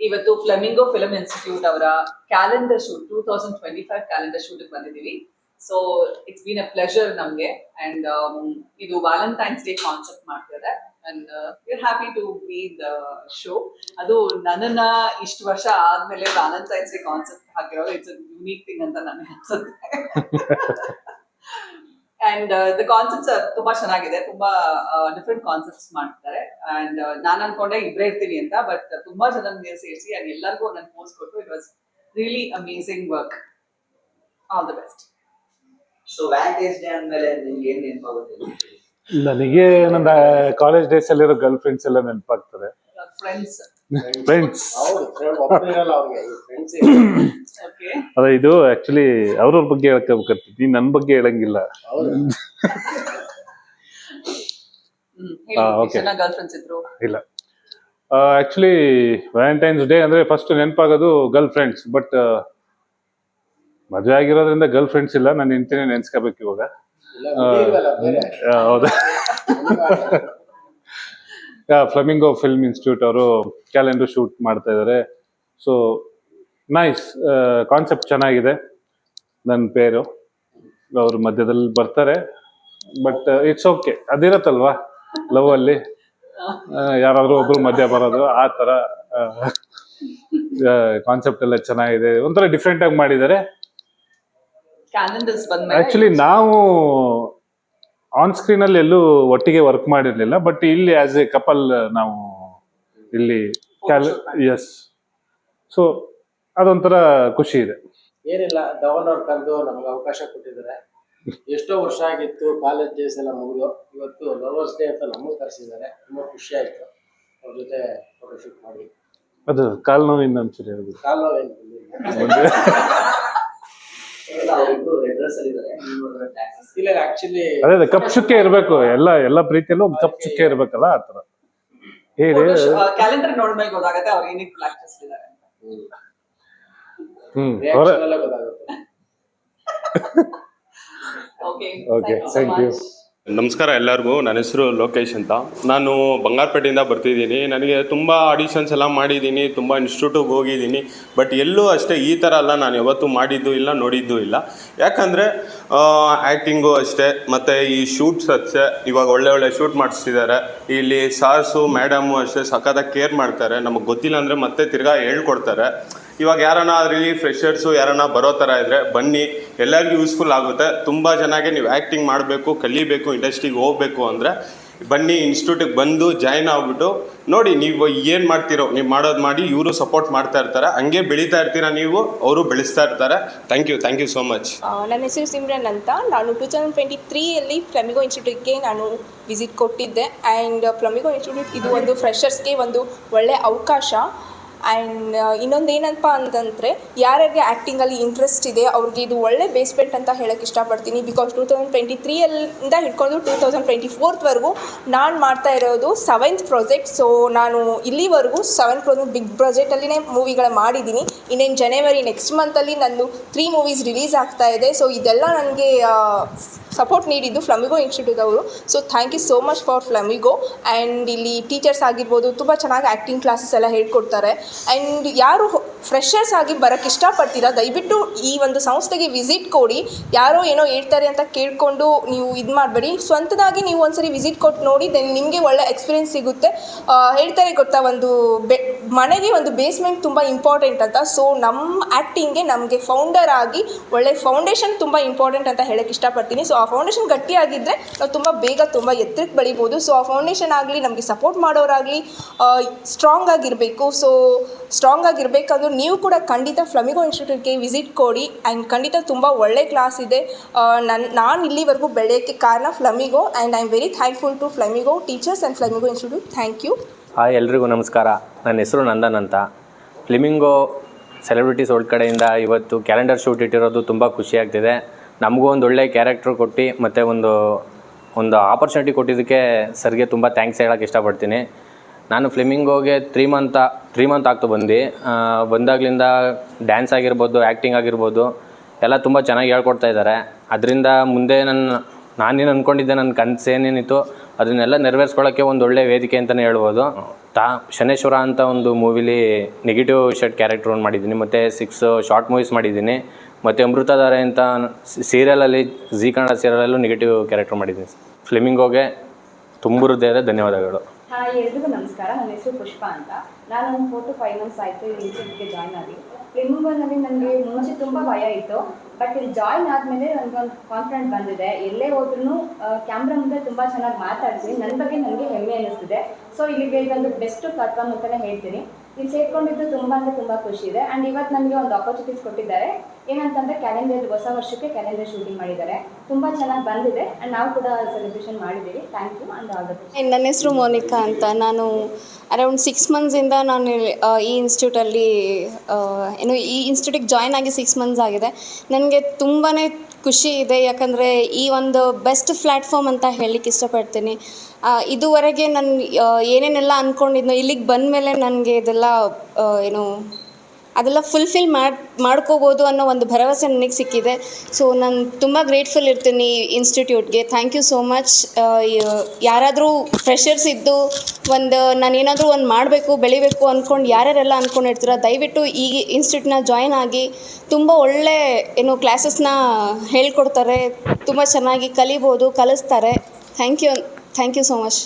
ಇವತ್ತು flamingo film institute ಅವರ calendar shoot two thousand twenty five calendar shoot ಬಂದಿದ್ದೀವಿ. So it's been a pleasure ನಮಗೆ. And ಇದು Valentine's day concept ಮಾಡ್ತಿದ್ದಾರೆ. And we're happy to be the show ಅದು ನನ್ನನ್ನ ಇಷ್ಟು ವರ್ಷ ಆದ್ಮೇಲೆ ವ್ಯಾಲೆಂಟೈನ್ಸ್ ಡೇ ಕಾನ್ಸೆಪ್ಟ್ ಹಾಕಿರೋ ಇಟ್ಸ್ ಯುನೀಕ್ ಥಿಂಗ್ ಅಂತ ನನಗೆ ಅನ್ಸುತ್ತೆ. ಅಂಡ್ ದ ಕಾನ್ಸೆಪ್ಟ್ಸ್ ತುಂಬಾ ಚೆನ್ನಾಗಿದೆ. ತುಂಬಾ ಡಿಫ್ರೆಂಟ್ ಕಾನ್ಸೆಪ್ಟ್ಸ್ ಮಾಡ್ತಾರೆ ಅಂಡ್ ನಾನು ಅನ್ಕೊಂಡೆ ಇಬ್ಬರೇ ಇರ್ತೀನಿ ಅಂತ ಬಟ್ ತುಂಬಾ ಜನ ಸೇರಿಸಿ ಅಂಡ್ ಎಲ್ಲರಿಗೂ ಒಂದೊಂದು ಪೋಸ್ಟ್ ಕೊಟ್ಟು it was really amazing work all the best so valentine's day ಅಂದಮೇಲೆ ನಿಮ್ಗೆ ಏನ್ ನೆನಪಾಗುತ್ತೆ? ನನಗೆ ನನ್ನ ಕಾಲೇಜ್ ಡೇಸ್ ಅಲ್ಲಿರೋ ಗರ್ಲ್ ಫ್ರೆಂಡ್ಸ್ ಎಲ್ಲ ನೆನಪಾಗ್ತದೆ. ಫ್ರೆಂಡ್ಸ್ ಫ್ರೆಂಡ್ಸ್ ಓಕೆ ಅದ ಇದು ಆಕ್ಚುಲಿ ಅವ್ರವ್ರ ಬಗ್ಗೆ ಹೇಳ್ಕೋಬೇಕಂತ ನೀನ್ ನನ್ ಬಗ್ಗೆ ಹೇಳಂಗಿಲ್ಲ. ಇದ್ರು? ಇಲ್ಲ. ಆಕ್ಚುಲಿ ವ್ಯಾಲೆಂಟೈನ್ಸ್ ಡೇ ಅಂದ್ರೆ ಫಸ್ಟ್ ನೆನಪಾಗೋದು ಗರ್ಲ್ ಫ್ರೆಂಡ್ಸ್ ಬಟ್ ಮದುವೆ ಆಗಿರೋದ್ರಿಂದ ಗರ್ಲ್ ಫ್ರೆಂಡ್ಸ್ ಇಲ್ಲ. ನಾನು ಹೆಂಡತಿನೇ ನೆನ್ಸ್ಕೋಬೇಕು ಇವಾಗ. ಹೌದಾ? ಫ್ಲಮಿಂಗೋ ಫಿಲ್ಮ್ ಇನ್ಸ್ಟಿಟ್ಯೂಟ್ ಅವರು ಕ್ಯಾಲೆಂಡರ್ ಶೂಟ್ ಮಾಡ್ತಾ ಇದ್ದಾರೆ ಸೊ ನೈಸ್ ಕಾನ್ಸೆಪ್ಟ್ ಚೆನ್ನಾಗಿದೆ ನನ್ನ ಪೇರು. ಅವ್ರ ಮಧ್ಯದಲ್ಲಿ ಬರ್ತಾರೆ. ಬಟ್ ಇಟ್ಸ್ ಓಕೆ ಅದಿರತ್ತಲ್ವಾ? ಲವ್ ಅಲ್ಲಿ. ಯಾರಾದರೂ ಒಬ್ರು ಮಧ್ಯ ಬರೋದು ಆ ತರ ಕಾನ್ಸೆಪ್ಟ್ ಎಲ್ಲ ಚೆನ್ನಾಗಿದೆ. ಒಂಥರ ಡಿಫ್ರೆಂಟ್ ಆಗಿ ಮಾಡಿದ್ದಾರೆ. ಆಕ್ಚುಲಿ ನಾವು ಆನ್ ಸ್ಕ್ರೀನ್ ಅಲ್ಲಿ ಎಲ್ಲೂ ಒಟ್ಟಿಗೆ ವರ್ಕ್ ಮಾಡಿರ್ಲಿಲ್ಲ ಬಟ್ ಇಲ್ಲಿ ಆಸ್ ಎ ಕಪಲ್ ನಾವು ಇಲ್ಲಿ ಎಸ್ ಸೊ ಅದೊಂಥರ ಖುಷಿ ಇದೆ. ಏನಿಲ್ಲ ಧವನ್ ಅವ್ರು ಕರೆದು ನಮ್ಗೆ ಅವಕಾಶ ಕೊಟ್ಟಿದ್ದಾರೆ. ಎಷ್ಟೋ ವರ್ಷ ಆಗಿತ್ತು ಕಾಲೇಜ್ ಡೇಸ್ ಎಲ್ಲ ಮುಗಿದು ಇವತ್ತು ಲವರ್ಸ್ ಡೇ ಅಂತ ನಮಗೂ ಕರೆಸಿದ್ದಾರೆ. ತುಂಬಾ ಖುಷಿ ಆಯ್ತು. ಅವ್ರ ಜೊತೆ ಫೋಟೋಶೂಟ್ ಮಾಡಿ. ಅದು ಕಾಲ್ ನೋವಿಂದ ಅನ್ಸಿದೆ ಕಾಲ್ ನೋವೇನು ಅದೇ ಅದೇ ಕಪ್ ಚುಕ್ಕೆ ಇರ್ಬೇಕು. ಎಲ್ಲ ಎಲ್ಲ ಪ್ರೀತಿಯಲ್ಲೂ ಒಂದು ಕಪ್ ಚುಕ್ಕೆ ಇರ್ಬೇಕಲ್ಲ ಆ ತರ ಹೇಳಿ ಕ್ಯಾಲೆಂಡರ್ ನೋಡಿದ್ಮೇಲೆ ಗೊತ್ತಾಗತ್ತೆ ಅವ್ರು ಏನೇನು ಪ್ರಾಕ್ಟೀಸ್ ಇದ್ದಾರೆ ಅಂತ. Hmm okay thank you. ನಮಸ್ಕಾರ ಎಲ್ಲರಿಗೂ. ನನ್ನ ಹೆಸರು ಲೋಕೇಶ್ ಅಂತ. ನಾನು ಬಂಗಾರಪೇಟೆಯಿಂದ ಬರ್ತಿದ್ದೀನಿ. ನನಗೆ ತುಂಬ ಆಡಿಷನ್ಸ್ ಎಲ್ಲ ಮಾಡಿದ್ದೀನಿ, ತುಂಬ ಇನ್ಸ್ಟಿಟ್ಯೂಟಿಗೆ ಹೋಗಿದ್ದೀನಿ. ಬಟ್ ಎಲ್ಲೂ ಅಷ್ಟೇ ಈ ಥರ ಅಲ್ಲ ನಾನು ಯಾವತ್ತೂ ಮಾಡಿದ್ದು ಇಲ್ಲ, ನೋಡಿದ್ದು ಇಲ್ಲ. ಯಾಕಂದರೆ ಆ್ಯಕ್ಟಿಂಗು ಅಷ್ಟೇ, ಮತ್ತು ಈ ಶೂಟ್ಸ್ ಅಷ್ಟೇ. ಇವಾಗ ಒಳ್ಳೆ ಒಳ್ಳೆ ಶೂಟ್ ಮಾಡಿಸ್ತಿದ್ದಾರೆ. ಇಲ್ಲಿ ಸಾರ್ಸು ಮೇಡಮು ಅಷ್ಟೇ ಸಖತ್ತಾಗಿ ಕೇರ್ ಮಾಡ್ತಾರೆ. ನಮಗೆ ಗೊತ್ತಿಲ್ಲ ಅಂದರೆ ಮತ್ತೆ ತಿರ್ಗಾ ಹೇಳ್ಕೊಡ್ತಾರೆ. ಇವಾಗ ಯಾರನ್ನ ಅದರಲ್ಲಿ ಫ್ರೆಷರ್ಸು ಯಾರನ್ನ ಬರೋ ಥರ ಇದ್ದರೆ ಬನ್ನಿ ಎಲ್ಲರಿಗೂ ಯೂಸ್ಫುಲ್ ಆಗುತ್ತೆ. ತುಂಬ ಚೆನ್ನಾಗಿ ನೀವು ಆ್ಯಕ್ಟಿಂಗ್ ಮಾಡಬೇಕು, ಕಲಿಬೇಕು ಇಂಡಸ್ಟ್ರಿಗೆ ಹೋಗಬೇಕು ಅಂದರೆ ಬನ್ನಿ ಇನ್ಸ್ಟಿಟ್ಯೂಟಿಗೆ ಬಂದು ಜಾಯ್ನ್ ಆಗ್ಬಿಟ್ಟು ನೋಡಿ ನೀವು ಏನು ಮಾಡ್ತೀರೋ, ನೀವು ಮಾಡೋದು ಮಾಡಿ ಇವರು ಸಪೋರ್ಟ್ ಮಾಡ್ತಾ ಇರ್ತಾರೆ. ಹಂಗೆ ಬೆಳೀತಾ ಇರ್ತೀರಾ ನೀವು, ಅವರು ಬೆಳೆಸ್ತಾ ಇರ್ತಾರೆ. Thank you thank you so much ನನ್ನ ಹೆಸರು ಸಿಮ್ರನ್ ಅಂತ. ನಾನು ಟೂ ತೌಸಂಡ್ ಟ್ವೆಂಟಿ ತ್ರೀಯಲ್ಲಿ ಫ್ಲಮಿಗೋ ಇನ್ಸ್ಟಿಟ್ಯೂಟ್ಗೆ ನಾನು ವಿಸಿಟ್ ಕೊಟ್ಟಿದ್ದೆ. ಆ್ಯಂಡ್ ಫ್ಲಮಿಗೋ ಇನ್ಸ್ಟಿಟ್ಯೂಟ್ ಇದು ಒಂದು ಫ್ರೆಷರ್ಸ್ಗೆ ಒಂದು ಒಳ್ಳೆಯ ಅವಕಾಶ. ಆ್ಯಂಡ್ ಇನ್ನೊಂದು ಏನಪ್ಪ ಅಂತಂದರೆ, ಯಾರ್ಯಾರಿಗೆ ಆ್ಯಕ್ಟಿಂಗಲ್ಲಿ ಇಂಟ್ರೆಸ್ಟ್ ಇದೆ, ಅವ್ರಿಗೆ ಇದು ಒಳ್ಳೆ ಬೇಸ್ಮೆಂಟ್ ಅಂತ ಹೇಳಕ್ಕೆ ಇಷ್ಟಪಡ್ತೀನಿ. ಬಿಕಾಸ್ ಟೂ ತೌಸಂಡ್ ಟ್ವೆಂಟಿ ತ್ರೀಯಲ್ಲಿಂದ ಹಿಡ್ಕೊಂಡು ಟೂ ತೌಸಂಡ್ ಟ್ವೆಂಟಿ ಫೋರ್ತ್ವರೆಗೂ ನಾನು ಮಾಡ್ತಾ ಇರೋದು ಸೆವೆಂತ್ ಪ್ರಾಜೆಕ್ಟ್ ಸೊ ನಾನು ಇಲ್ಲಿವರೆಗೂ ಸೆವೆಂತ್ ಪ್ರಾಜೆಕ್ಟ್ ಬಿಗ್ ಪ್ರಾಜೆಕ್ಟಲ್ಲಿನೇ ಮೂವಿಗಳ ಮಾಡಿದ್ದೀನಿ. ಇನ್ನೇನು ಜನವರಿ ನೆಕ್ಸ್ಟ್ ಮಂತಲ್ಲಿ ನಂದು ತ್ರೀ ಮೂವೀಸ್ ರಿಲೀಸ್ ಆಗ್ತಾ ಇದೆ. ಸೊ ಇದೆಲ್ಲ ನನಗೆ ಸಪೋರ್ಟ್ ನೀಡಿದ್ದು ಫ್ಲಮಿಗೋ ಇನ್ಸ್ಟಿಟ್ಯೂಟ್ ಅವರು so thank you so much for flamingo and ಇಲ್ಲಿ ಟೀಚರ್ಸ್ ಆಗಿರ್ಬೋದು, ತುಂಬ ಚೆನ್ನಾಗಿ ಆ್ಯಕ್ಟಿಂಗ್ ಕ್ಲಾಸಸ್ ಎಲ್ಲ ಹೇಳ್ಕೊಡ್ತಾರೆ. ಆ್ಯಂಡ್ ಯಾರು ಫ್ರೆಷರ್ಸ್ ಆಗಿ ಬರೋಕ್ಕೆ ಇಷ್ಟಪಡ್ತೀರಾ? ದಯವಿಟ್ಟು ಈ ಒಂದು ಸಂಸ್ಥೆಗೆ ವಿಸಿಟ್ ಕೊಡಿ. ಯಾರೋ ಏನೋ ಹೇಳ್ತಾರೆ ಅಂತ ಕೇಳಿಕೊಂಡು ನೀವು ಇದು ಮಾಡಬೇಡಿ. ಸ್ವಂತದಾಗಿ ನೀವು ಒಂದ್ಸರಿ ವಿಸಿಟ್ ಕೊಟ್ಟು ನೋಡಿ ದೆನ್ ನಿಮಗೆ ಒಳ್ಳೆ ಎಕ್ಸ್ಪೀರಿಯನ್ಸ್ ಸಿಗುತ್ತೆ. ಹೇಳ್ತಾರೆ ಗೊತ್ತಾ ಒಂದು ಬೆ ಮನೆಗೆ ಒಂದು ಬೇಸ್ಮೆಂಟ್ ತುಂಬ ಇಂಪಾರ್ಟೆಂಟ್ ಅಂತ. ಸೊ ನಮ್ಮ ಆ್ಯಕ್ಟಿಂಗ್ಗೆ ನಮಗೆ ಫೌಂಡರ್ ಆಗಿ ಒಳ್ಳೆ ಫೌಂಡೇಶನ್ ತುಂಬ ಇಂಪಾರ್ಟೆಂಟ್ ಅಂತ ಹೇಳಕ್ಕೆ ಇಷ್ಟಪಡ್ತೀನಿ. ಸೊ ಆ ಫೌಂಡೇಶನ್ ಗಟ್ಟಿಯಾಗಿದ್ದರೆ ನಾವು ತುಂಬ ಬೇಗ ತುಂಬ ಎತ್ತರಕ್ಕೆ ಬೆಳಿಬೋದು. ಸೊ ಆ ಫೌಂಡೇಶನ್ ಆಗಲಿ ನಮಗೆ ಸಪೋರ್ಟ್ ಮಾಡೋರಾಗಲಿ ಸ್ಟ್ರಾಂಗ್ ಆಗಿರಬೇಕು. ಸೊ ಸ್ಟ್ರಾಂಗ್ ಆಗಿರಬೇಕಂದ್ರೆ ನೀವು ಕೂಡ ಖಂಡಿತ ಫ್ಲಮಿಗೋ ಇನ್ಸ್ಟಿಟ್ಯೂಟ್ಗೆ ವಿಸಿಟ್ ಕೊಡಿ. ಆ್ಯಂಡ್ ಖಂಡಿತ ತುಂಬ ಒಳ್ಳೆ ಕ್ಲಾಸ್ ಇದೆ. ನನ್ನ ನಾನು ಇಲ್ಲಿವರೆಗೂ ಬೆಳೆಯೋಕ್ಕೆ ಕಾರಣ flamingo and I am very thankful to flamingo teachers and flamingo institute thank you hi, ಎಲ್ರಿಗೂ ನಮಸ್ಕಾರ. ನನ್ನ ಹೆಸರು ನಂದನ್ ಅಂತ. ಫ್ಲಿಮಿಂಗೋ ಸೆಲೆಬ್ರಿಟೀಸ್ ಓಲ್ಡ್ ಕಡೆಯಿಂದ ಇವತ್ತು ಕ್ಯಾಲೆಂಡರ್ ಶೂಟ್ ಇಟ್ಟಿರೋದು ತುಂಬ ಖುಷಿ ಆಗ್ತಿದೆ. ನಮಗೂ ಒಂದು ಒಳ್ಳೆ ಕ್ಯಾರೆಕ್ಟ್ರ್ ಕೊಟ್ಟು, ಮತ್ತು ಒಂದು ಒಂದು ಆಪರ್ಚುನಿಟಿ ಕೊಟ್ಟಿದ್ದಕ್ಕೆ ಸರ್ಗೆ ತುಂಬ ಥ್ಯಾಂಕ್ಸ್ ಹೇಳೋಕ್ಕೆ ಇಷ್ಟಪಡ್ತೀನಿ. ನಾನು ಫ್ಲಿಮಿಂಗೋಗೆ ತ್ರೀ ಮಂತ್ ತ್ರೀ ಮಂತ್ ಆಗ್ತು ಬಂದು ಬಂದಾಗಲಿಂದ ಡ್ಯಾನ್ಸ್ ಆಗಿರ್ಬೋದು ಆ್ಯಕ್ಟಿಂಗ್ ಆಗಿರ್ಬೋದು, ಎಲ್ಲ ತುಂಬ ಚೆನ್ನಾಗಿ ಹೇಳ್ಕೊಡ್ತಾ ಇದ್ದಾರೆ. ಅದರಿಂದ ಮುಂದೆ ನನ್ನ, ನಾನೇನು ಅಂದ್ಕೊಂಡಿದ್ದೆ ನನ್ನ ಕನಸು ಏನೇನಿತ್ತು ಅದನ್ನೆಲ್ಲ ನೆರವೇರಿಸ್ಕೊಳ್ಳೋಕ್ಕೆ ಒಂದು ಒಳ್ಳೆ ವೇದಿಕೆ ಅಂತಲೇ ಹೇಳ್ಬೋದು. ತಾ, ಶನೇಶ್ವರ ಅಂತ ಒಂದು ಮೂವಿಲಿ ನೆಗೆಟಿವ್ ಶರ್ಟ್ ಕ್ಯಾರೆಕ್ಟರ್ ಒಂದು ಮಾಡಿದ್ದೀನಿ. ಮತ್ತು ಸಿಕ್ಸ್ ಶಾರ್ಟ್ ಮೂವೀಸ್ ಮಾಡಿದ್ದೀನಿ. ಮತ್ತು ಅಮೃತಧಾರೆ ಅಂತ ಸೀರಿಯಲಲ್ಲಿ ಝೀ ಕನ್ನಡ ಸೀರಿಯಲಲ್ಲೂ ನೆಗೆಟಿವ್ ಕ್ಯಾರೆಕ್ಟರ್ ಮಾಡಿದ್ದೀನಿ. ಫ್ಲೆಮಿಂಗೋಗೆ ಹೃದಯದ ಧನ್ಯವಾದಗಳು. ಹಾಯ್ ಎಲ್ರಿಗೂ ನಮಸ್ಕಾರ. ನನ್ನ ಹೆಸರು ಪುಷ್ಪ ಅಂತ. ನಾನು ಒಂದು ಫೋರ್ ಟು ಫೈವ್ ಮಂತ್ಸ್ ಆಯಿತು ಈ ಜಾಯ್ನ್ ಆಗಿ. ಫ್ಲಿಮ್ಗೋನಲ್ಲಿ ನನಗೆ ಮುಂಚೆ ತುಂಬ ಭಯ ಇತ್ತು. ಬಟ್ ಇಲ್ಲಿ ಜಾಯ್ನ್ ಆದಮೇಲೆ ನನಗೊಂದು ಕಾನ್ಫಿಡೆಂಟ್ ಬಂದಿದೆ. ಎಲ್ಲೇ ಹೋದ್ರೂ ಕ್ಯಾಮ್ರಾ ಮುಂದೆ ತುಂಬಾ ಚೆನ್ನಾಗಿ ಮಾತಾಡ್ತೀನಿ. ನನ್ನ ಬಗ್ಗೆ ನನಗೆ ಹೆಮ್ಮೆ ಅನ್ನಿಸ್ತಿದೆ ಸೊ ಇಲ್ಲಿಗೆ ಇದೊಂದು ಬೆಸ್ಟ್ ಪ್ಲಾಟ್ಫಾರ್ಮ್ ಅಂತಲೇ ಹೇಳ್ತೀನಿ. ಇಲ್ಲಿ ಸೇರ್ಕೊಂಡಿದ್ದು ತುಂಬ ಅಂದರೆ ತುಂಬ ಖುಷಿ ಇದೆ. ಆ್ಯಂಡ್ ಇವತ್ತು ನಮಗೆ ಒಂದು ಆಪರ್ಚುನಿಟೀಸ್ ಕೊಟ್ಟಿದ್ದಾರೆ. ಏನಂತಂದರೆ ಕ್ಯಾಲೆಂಡರ್ ಹೊಸ ವರ್ಷಕ್ಕೆ ಕ್ಯಾಲೆಂಡರ್ ಶೂಟಿಂಗ್ ಮಾಡಿದ್ದಾರೆ. ತುಂಬ ಚೆನ್ನಾಗಿ ಬಂದಿದೆ. ಆ್ಯಂಡ್ ನಾವು ಕೂಡ ಸೆಲೆಬ್ರೇಷನ್ ಮಾಡಿದ್ದೀವಿ. ಥ್ಯಾಂಕ್ ಯು ಆ್ಯಂಡ್ ಆಲ್ ನನ್ನ ಹೆಸರು ಮೋನಿಕಾ ಅಂತ. ನಾನು ಅರೌಂಡ್ ಸಿಕ್ಸ್ ಮಂತ್ಸಿಂದ ನಾನು ಈ ಇನ್ಸ್ಟಿಟ್ಯೂಟಲ್ಲಿ ಏನು ಈ ಇನ್ಸ್ಟಿಟ್ಯೂಟಿಗೆ ಜಾಯ್ನ್ ಆಗಿ ಸಿಕ್ಸ್ ಮಂತ್ಸ್ ಆಗಿದೆ. ನನಗೆ ತುಂಬಾ ಖುಷಿ ಇದೆ, ಯಾಕಂದರೆ ಈ ಒಂದು ಬೆಸ್ಟ್ ಪ್ಲ್ಯಾಟ್ಫಾರ್ಮ್ ಅಂತ ಹೇಳಲಿಕ್ಕೆ ಇಷ್ಟಪಡ್ತೀನಿ. ಇದುವರೆಗೆ ನಾನು ಏನೇನೆಲ್ಲ ಅಂದ್ಕೊಂಡಿದ್ನೋ ಇಲ್ಲಿಗೆ ಬಂದ ಮೇಲೆ ನನಗೆ ಇದೆಲ್ಲ ಏನು ಅದೆಲ್ಲ ಫುಲ್ಫಿಲ್ ಮಾಡಿ, ಮಾಡ್ಕೋಬೋದು ಅನ್ನೋ ಒಂದು ಭರವಸೆ ನನಗೆ ಸಿಕ್ಕಿದೆ. ಸೊ ನಾನು ತುಂಬ ಗ್ರೇಟ್ಫುಲ್ ಇರ್ತೀನಿ ಇನ್ಸ್ಟಿಟ್ಯೂಟ್ಗೆ ಥ್ಯಾಂಕ್ ಯು ಸೋ ಮಚ್ ಯಾರಾದರೂ ಫ್ರೆಷರ್ಸ್ ಇದ್ದು ಒಂದು, ನಾನು ಏನಾದರೂ ಒಂದು ಮಾಡಬೇಕು, ಬೆಳಿಬೇಕು ಅಂದ್ಕೊಂಡು ಯಾರ್ಯಾರೆಲ್ಲ ಅಂದ್ಕೊಂಡಿರ್ತೀರ ದಯವಿಟ್ಟು ಈ ಇನ್ಸ್ಟಿಟ್ಯೂಟ್ನ ಜಾಯ್ನ್ ಆಗಿ ತುಂಬ ಒಳ್ಳೆ, ಏನು ಕ್ಲಾಸಸ್ನ ಹೇಳ್ಕೊಡ್ತಾರೆ. ತುಂಬ ಚೆನ್ನಾಗಿ ಕಲಿಬೋದು, ಕಲಿಸ್ತಾರೆ. Thank you thank you so much